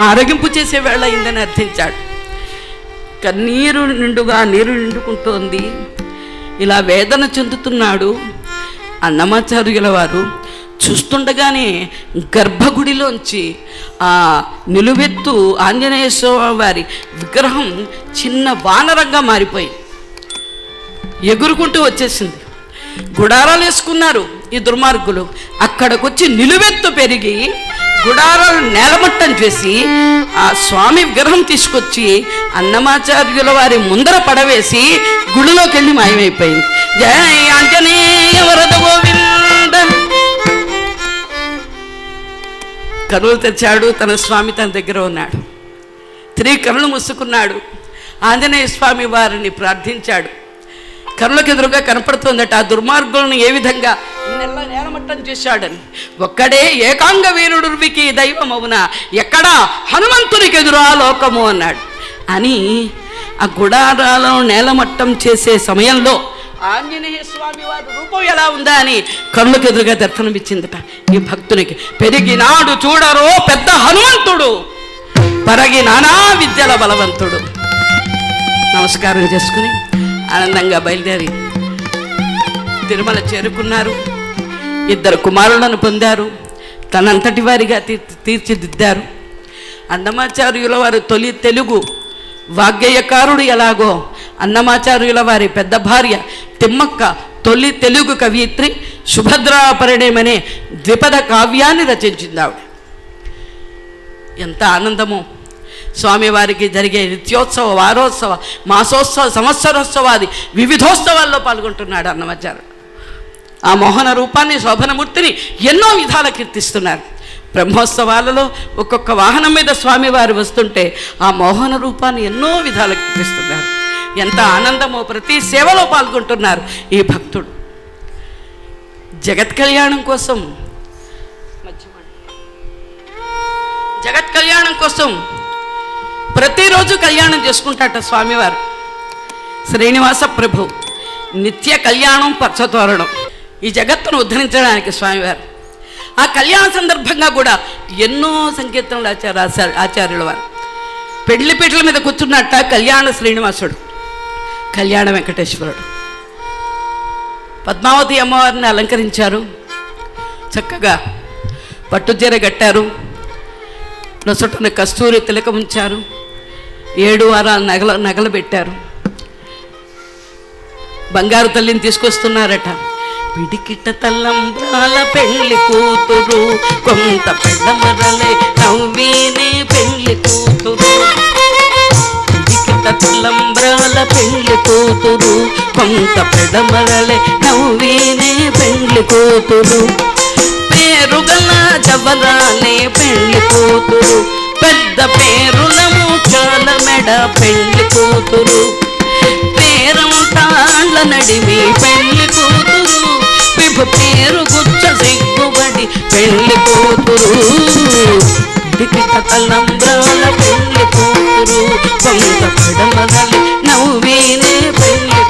ఆరగింపు చేసే వేళ అయిందని అర్థించాడు. కన్నీరు నిండుగా నీరు నిండుకుంటోంది. ఇలా వేదన చెందుతున్నాడు అన్నమాచార్యుల వారు. చూస్తుండగానే గర్భగుడిలోంచి ఆ నిలువెత్తు ఆంజనేయ స్వామి వారి విగ్రహం చిన్న వానరంగా మారిపోయింది ఎగురుకుంటూ వచ్చేసింది. గుడారాలు వేసుకున్నారు ఈ దుర్మార్గులు. అక్కడికొచ్చి నిలువెత్తు పెరిగి గుడారాలు నేలమట్టం చేసి ఆ స్వామి విగ్రహం తీసుకొచ్చి అన్నమాచార్యుల వారి ముందర పడవేసి గుడిలోకి వెళ్ళి మాయమైపోయింది. జయ ఆంజనేయ వరద గోవింద. కనులు తెచ్చాడు తన స్వామి తన దగ్గర ఉన్నాడు. త్రీ కనులు మూసుకున్నాడు. ఆంజనేయ స్వామి వారిని ప్రార్థించాడు. కనులకు ఎదురుగా కనపడుతుందట. ఆ దుర్మార్గులను ఏ విధంగా నెల నేలమట్టం చేశాడని. ఒక్కడే ఏకాంగ వీరుడికి దైవమవున ఎక్కడా హనుమంతునికి ఎదురా లోకము అన్నాడు. అని ఆ గుడారాలను నేలమట్టం చేసే సమయంలో ఆంజనేయ స్వామి వారి రూపం ఎలా ఉందా అని కళ్ళకు ఎదురుగా దర్శనమిచ్చిందట. ఈ భక్తునికి పెరిగినాడు చూడరో పెద్ద హనుమంతుడు. పరగి నానా విద్యల బలవంతుడు. నమస్కారం చేసుకుని ఆనందంగా బయలుదేరి తిరుమల చేరుకున్నారు. ఇద్దరు కుమారులను పొందారు. తనంతటి వారిగా తీర్చి తీర్చిదిద్దారు. అన్నమాచార్యుల వారి తొలి తెలుగు వాగ్గేయకారుడు ఎలాగో. అన్నమాచార్యుల వారి పెద్ద భార్య తిమ్మక్క తొలి తెలుగు కవియిత్రి సుభద్రాపరిణయమనే ద్విపద కావ్యాన్ని రచించింది ఆవిడ ఎంత ఆనందమో. స్వామివారికి జరిగే నిత్యోత్సవ వారోత్సవ మాసోత్సవ సంవత్సరోత్సవాది వివిధోత్సవాల్లో పాల్గొంటున్నాడు అన్నమాచారు ఆ మోహన రూపాన్ని శోభనమూర్తిని ఎన్నో విధాల కీర్తిస్తున్నారు. బ్రహ్మోత్సవాలలో ఒక్కొక్క వాహనం మీద స్వామివారు వస్తుంటే ఆ మోహన రూపాన్ని ఎన్నో విధాల కీర్తిస్తున్నారు. ఎంత ఆనందమో ప్రతి సేవలో పాల్గొంటున్నారు ఈ భక్తుడు. జగత్ కళ్యాణం కోసం జగత్ కళ్యాణం కోసం ప్రతిరోజు కళ్యాణం చేసుకుంటాట స్వామివారు. శ్రీనివాస ప్రభు నిత్య కళ్యాణం పచ్చతోరణం. ఈ జగత్తును ఉద్ధరించడానికి స్వామివారు. ఆ కళ్యాణ సందర్భంగా కూడా ఎన్నో సంకీర్తనలు ఆచార ఆచార్య- ఆచార్యుల వారు పెళ్ళి పీటల మీద కూర్చున్నట్ట కళ్యాణ శ్రీనివాసుడు కళ్యాణ వెంకటేశ్వరుడు. పద్మావతి అమ్మవారిని అలంకరించారు చక్కగా పట్టుచీర కట్టారు నొసటన కస్తూరి తిలకం ఉంచారు. ఏడు వారాలు నగల నగలు పెట్టారు బంగారు తల్లిని తీసుకొస్తున్నారట. పిడికిట తల్లంబ్రాల పెళ్ళి కూతురు కొంత పెద్దమరలే నవ్వీనే పెళ్ళి కూతురు. పిడికిట తల్లంబ్రాల పెళ్ళి కూతురు కొంత పెడమరలే నవ్వీనే పెళ్ళి కూతురు. పేరుగల జవరాలే పెళ్ళి కూతురు. పెద్ద పేరుల ముఖాల మెడ పెళ్ళి కూతురు. పేరం తాళ్ళ నడిమి పెళ్ళి కూతురు. విభు పేరు గుచ్చ సిగ్గుబడి పెళ్ళి కూతురు. పిడికిట తలంబ్రాల పెళ్ళి కూతురు. కొంత పడమదలి నవ్వేనే పెళ్ళి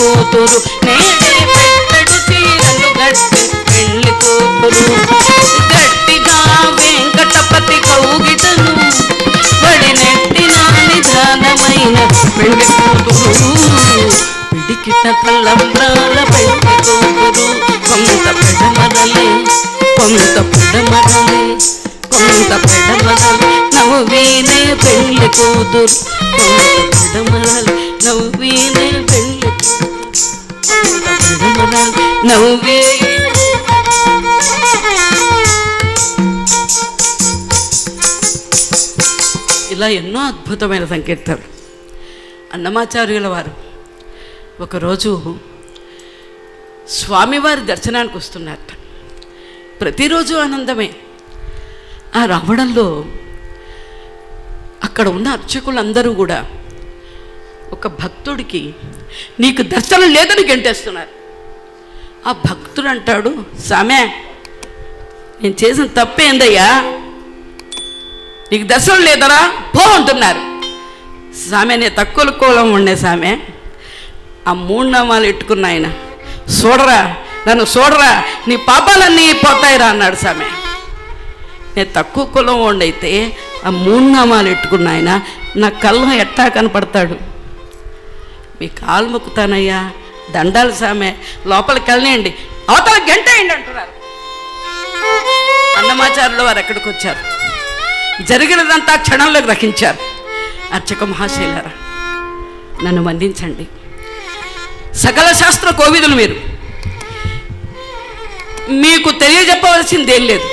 కూతురు నేడే పెట్టెడు చీరలు గట్టే పెళ్ళి కూతురు. గట్టిగా వెంకటపతి కౌగితను వడి నెట్టిన నిదానమైన పెళ్ళి కూతురు. పిడికిట తల్లంబ్రాల పెళ్ళి కూతురు. కొంత పెడమరలే కొంత పెడమరలే కొంత పెడమరలే. నవ్వీనే పెళ్ళి కూతురు. కొంత పెడమరలే నవ్వీనే పెళ్ళి కూతురు ఇలా ఎన్నో అద్భుతమైన సంకీర్తనలు. అన్నమాచార్యుల వారు ఒకరోజు స్వామివారి దర్శనానికి వస్తున్నారట. ప్రతిరోజు ఆనందమే. ఆ రావడంలో అక్కడ ఉన్న అర్చకులందరూ కూడా ఒక భక్తుడికి నీకు దర్శనం లేదని గెంటేస్తున్నారు. ఆ భక్తుడు అంటాడు సామే నేను చేసిన తప్పేందయ్యా నీకు దర్శనం లేదరా? పో అంటున్నారు. సామె నేను తక్కువ కోలం ఉండే సామె. ఆ మూడు నామాలు ఎట్టుకున్న ఆయన చూడరా నన్ను చూడరా నీ పాపాలన్నీ పోతాయిరా అన్నాడు సామె. నేను తక్కువ కులం వండైతే ఆ మూడు నామాలు ఎట్టుకున్న ఆయన నా కళ్ళం ఎట్టా కనపడతాడు? మీ కాలు మొక్కుతానయ్యా దండాలు సామె. లోపలికి వెళ్ళనియండి. అవతల గంట అయింది అంటున్నారు. అన్నమాచారులు వారు ఎక్కడికి వచ్చారు? జరిగినదంతా క్షణంలో గ్రహించారు అర్చక మహాశైలరా నన్ను వందించండి సకల శాస్త్ర కోవిదులు మీరు. మీకు తెలియజెప్పవలసింది ఏం లేదు.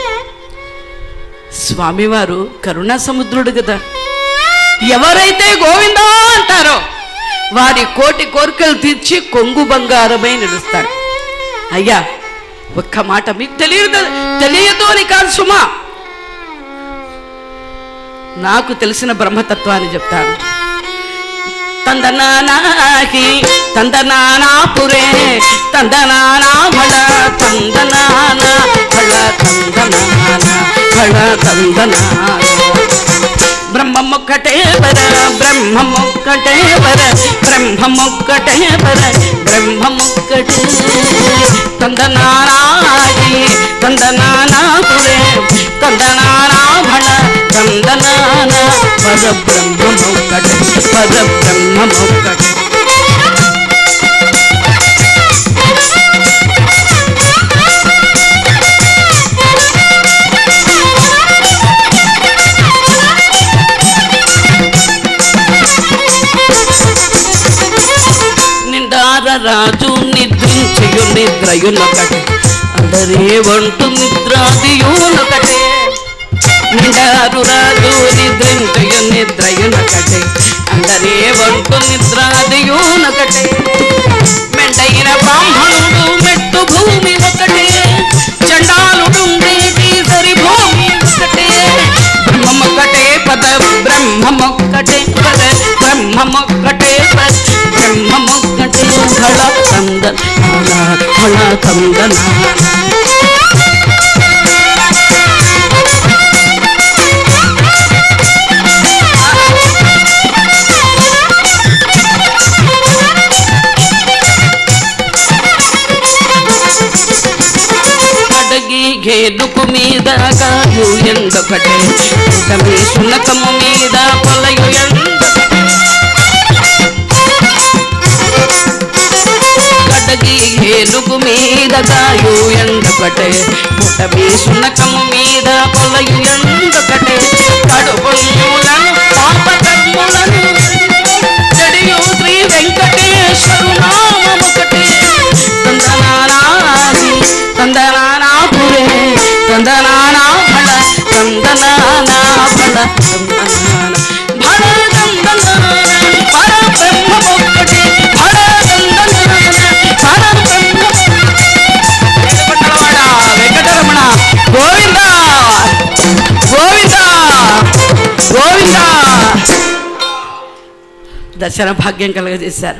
స్వామివారు కరుణా సముద్రుడు కదా. ఎవరైతే గోవిందా అంటారో వారి కోటి కోరికలు తీర్చి కొంగు బంగారమై నిలుస్తాడు అయ్యా ఒక్క మాట మీకు తెలియదు తెలియదు అని కాదు సుమా. నాకు తెలిసిన బ్రహ్మతత్వాన్ని చెప్తాను. తందనానాహి పురే తందనానా భళ తందనానా భళ తందనానా భళ తందనానా. బ్రహ్మమొక్కటే వర బ్రహ్మమొక్కటే వర బ్రహ్మమొక్కటే వర బ్రహ్మమొక్కటే. తందనానాహి తందనానాపురే కందనారాభణ భళ పద పరబ్రహ్మమొక్కటే పరబ్రహ్మమొక్కటే. నిండార నిద్రించయు నిద్రయునొకటే అందరే వంటు నిద్రాదియునొకటే నిండారు రాజు నిద్రించయు నిద్రయునొకటే అందరే వంటు నిద్రాదియునొకటే మెండైన బ్రాహ్మణుడు మెట్టు భూమి ఒకటే చండాలుడుండేటి సరి భూమి ఒకటే బ్రహ్మమొక్కటే పద బ్రహ్మమొక్కటే పద బ్రహ్మమొక్కటే పద. బ్రహ్మమొక్కటే ఫళ తందన కందన తందన గేదుకు మీద కాదు ఎందుకటే? కమి సునకము మీద పొలయు ఎందుకటే? కడగి ఏనుగు మీద కాయు ఎందొకటే పుటమి సునకము మీద పొలయు ఎందొకటే కడుపులను దర్శన భాగ్యం కలగజేశారు.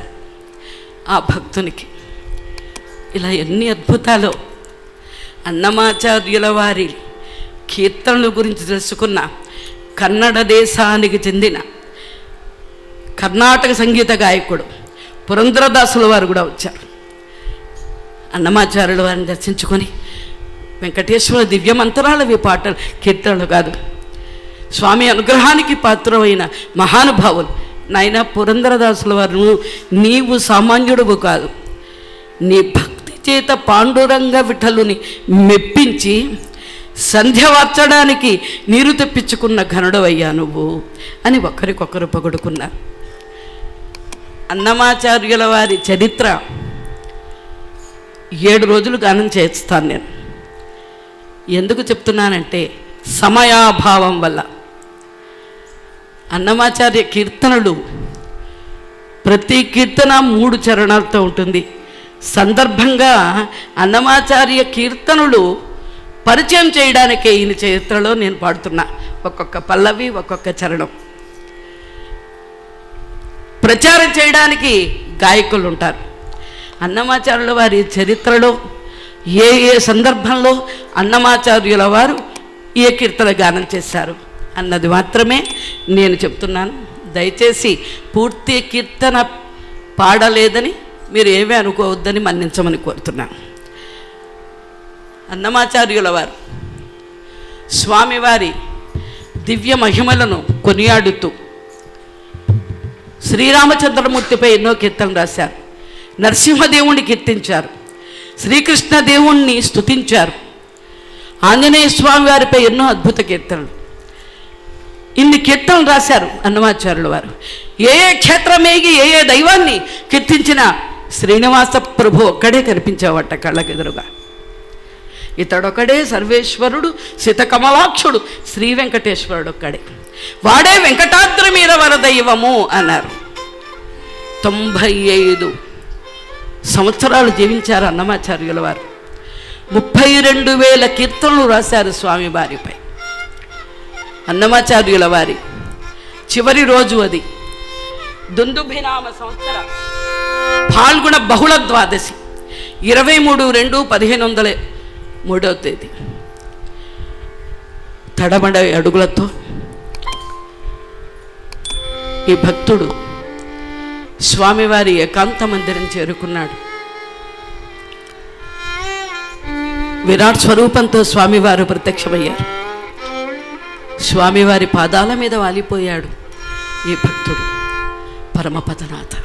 ఆ భక్తునికి ఇలా ఎన్ని అద్భుతాలు. అన్నమాచార్యుల వారి కీర్తనల గురించి తెలుసుకున్న కన్నడ దేశానికి చెందిన కర్ణాటక సంగీత గాయకుడు పురంధరదాసుల వారు కూడా వచ్చారు. అన్నమాచార్యుల వారిని దర్శించుకొని వెంకటేశ్వర దివ్య మంత్రాలవి పాటలు కీర్తనలు కాదు. స్వామి అనుగ్రహానికి పాత్రమైన మహానుభావులు నాయన పురంధరదాసుల వారు నీవు సామాన్యుడువు కాదు. నీ భక్తి చేత పాండురంగ విఠలుని మెప్పించి సంధ్య వార్చడానికి నీరు తెప్పించుకున్న ఘనుడవయ్యా నువ్వు అని ఒకరికొకరు పొగుడుకున్నారు. అన్నమాచార్యుల వారి చరిత్ర ఏడు రోజులు గానం చేస్తాను నేను. ఎందుకు చెప్తున్నానంటే సమయాభావం వల్ల. అన్నమాచార్య కీర్తనలు. ప్రతి కీర్తన మూడు చరణాలతో ఉంటుంది. సందర్భంగా అన్నమాచార్య కీర్తనలు పరిచయం చేయడానికే ఈయన చరిత్రలో నేను పాడుతున్నా. ఒక్కొక్క పల్లవి ఒక్కొక్క చరణం. ప్రచారం చేయడానికి గాయకులు ఉంటారు అన్నమాచార్యుల వారి చరిత్రలో ఏ ఏ సందర్భంలో అన్నమాచార్యుల వారు ఏ కీర్తన గానం చేశారు? అన్నది మాత్రమే నేను చెప్తున్నాను. దయచేసి పూర్తి కీర్తన పాడలేదని మీరు ఏమీ అనుకోవద్దని మన్నించమని కోరుతున్నాను. అన్నమాచార్యుల వారు స్వామివారి దివ్య మహిమలను కొనియాడుతూ శ్రీరామచంద్రమూర్తిపై ఎన్నో కీర్తనలు రాశారు. నరసింహదేవుణ్ణి కీర్తించారు. శ్రీకృష్ణదేవుణ్ణి స్తుతించారు. ఆంజనేయ స్వామి వారిపై ఎన్నో అద్భుత కీర్తనలు. ఇన్ని కీర్తనలు రాశారు అన్నమాచార్యుల వారు. ఏ ఏ క్షేత్రమేగి ఏ ఏ దైవాన్ని కీర్తించిన శ్రీనివాస ప్రభు ఒక్కడే కనిపించావట కళ్ళకెదురుగా. ఇతడొక్కడే సర్వేశ్వరుడు శితకమలాక్షుడు శ్రీ వెంకటేశ్వరుడు ఒక్కడే. వాడే వెంకటాద్రి మీద వరదైవము అన్నారు. తొంభై ఐదు సంవత్సరాలు జీవించారు అన్నమాచార్యుల వారు. ముప్పై రెండు వేల కీర్తనలు రాశారు స్వామి వారిపై. అన్నమాచార్యుల వారి చివరి రోజు అది. దుందుభినామ సంవత్సర పాల్గొన బహుళ ద్వాదశి ఇరవై మూడు రెండు పదిహేను వందల మూడవ తేదీ. తడబడ అడుగులతో ఈ భక్తుడు స్వామివారి ఏకాంత మందిరం చేరుకున్నాడు. విరాట్ స్వరూపంతో స్వామివారు ప్రత్యక్షమయ్యారు. స్వామివారి పాదాల మీద వాలిపోయాడు ఈ భక్తుడు పరమపదనాథ.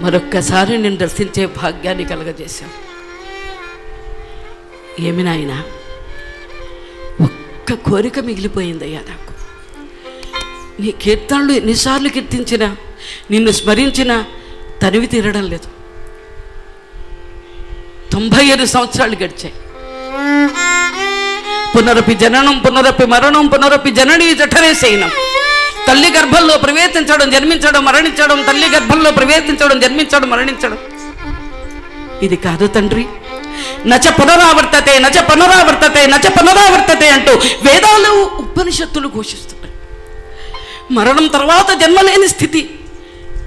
మరొక్కసారి నేను దర్శించే భాగ్యాన్ని కలగజేశాం. ఏమి నాయనా? ఒక్క కోరిక మిగిలిపోయిందయ్యా నాకు. నీ కీర్తనలు ఎన్నిసార్లు కీర్తించినా నిన్ను స్మరించినా తనివి తీరడం లేదు. తొంభై ఐదు సంవత్సరాలు గడిచాయి. పునరపి జననం పునరపి మరణం పునరపి జననీ జఠరే శయనం. తల్లి గర్భంలో ప్రవేశించడం జన్మించడం మరణించడం తల్లి గర్భంలో ప్రవేశించడం జన్మించడం మరణించడం. ఇది కాదు తండ్రి. నచ పునరావర్తతే నచ పునరావర్తతే నచ పునరావర్తతే అంటూ వేదాలు ఉపనిషత్తులు ఘోషిస్తున్నాయి. మరణం తర్వాత జన్మలేని స్థితి.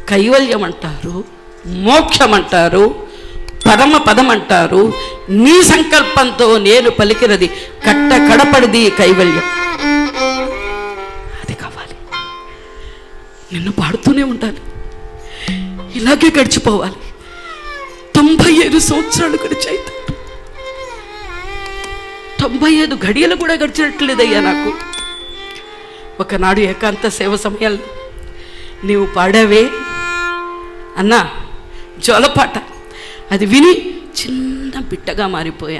కైవల్యం అంటారు మోక్షం అంటారు పరమ పదం అంటారు నీ సంకల్పంతో నేను పలికినది కట్ట కడపడిది కైవల్యం. అది కావాలి. నిన్ను పాడుతూనే ఉండాలి. ఇలాగే గడిచిపోవాలి. తొంభై ఐదు సంవత్సరాలు గడిచాయి. తొంభై ఐదు గడియలు కూడా గడిచినట్లేదయ్యా నాకు. ఒకనాడు ఏకాంత సేవ సమయాల్లో నీవు పాడావే. అన్నా జోలపాట. అది విని చిన్న బిట్టగా మారిపోయాను.